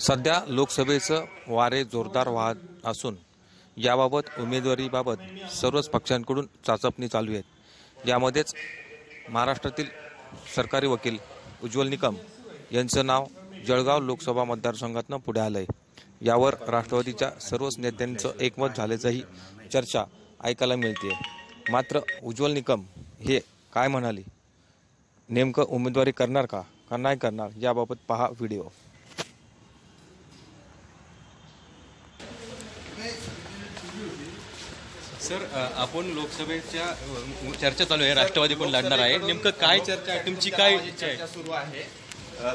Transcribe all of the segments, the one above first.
सध्या लोकसभेचं वारे जोरदार वाहत असून याबाबत उमेदवारीबाबत सर्वच पक्षांकडून चाचपणी चालू आहेत. यामध्येच महाराष्ट्रातील सरकारी वकील उज्ज्वल निकम यांचं नाव जळगाव लोकसभा मतदारसंघातनं पुढे आलं आहे यावर राष्ट्रवादीच्या सर्वच नेत्यांचं एकमत झाल्याचंही चर्चा ऐकायला मिळते मात्र उज्ज्वल निकम हे काय म्हणाले? नेमकं उमेदवारी करणार का? का नाही करणार? याबाबत पहा व्हिडिओ. सर आपण लोकसभेच्या चर्चा चालू आहे राष्ट्रवादी कोण लढणार आहे. नेमकं काय चर्चा आहे? तुमची काय इच्छा आहे? चर्चा सुरू आहे.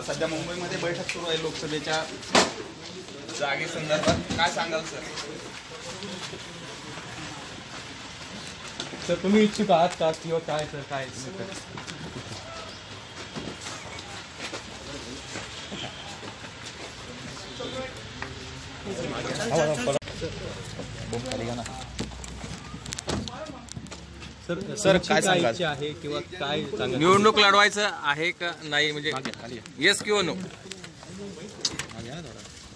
सध्या मुंबईमध्ये बैठक सुरू आहे लोकसभेच्या जागेसंदर्भात काय सांगाल सर? सर तुम्ही इच्छुक आहात का? किंवा काय सर काय सर सर, काय सांगाल? इच्छा आहे किंवा काय सांगाल? निवडणूक लढवायचं आहे का नाही? म्हणजे येस किंवा नो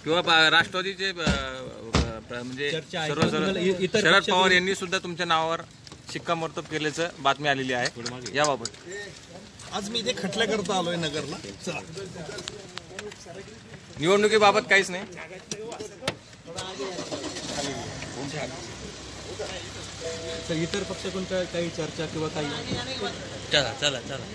किंवा राष्ट्रवादीचे ब- ब- म्हणजे चर्चा आहे. सर्व सर्व- तुम्हाला इ- इतर शरद पक्षातून- पवार यांनी सुद्धा तुमच्या नावावर शिक्कामोर्तब केल्याचं बातमी आलेली आहे. याबाबत. आज मी इथे खटल्याकरता आलोय नगरला. चला. निवडणुकीबाबत काहीच नाही. सर इतर पक्षाकडून काय काही चर्चा किंवा काही चला चला चला.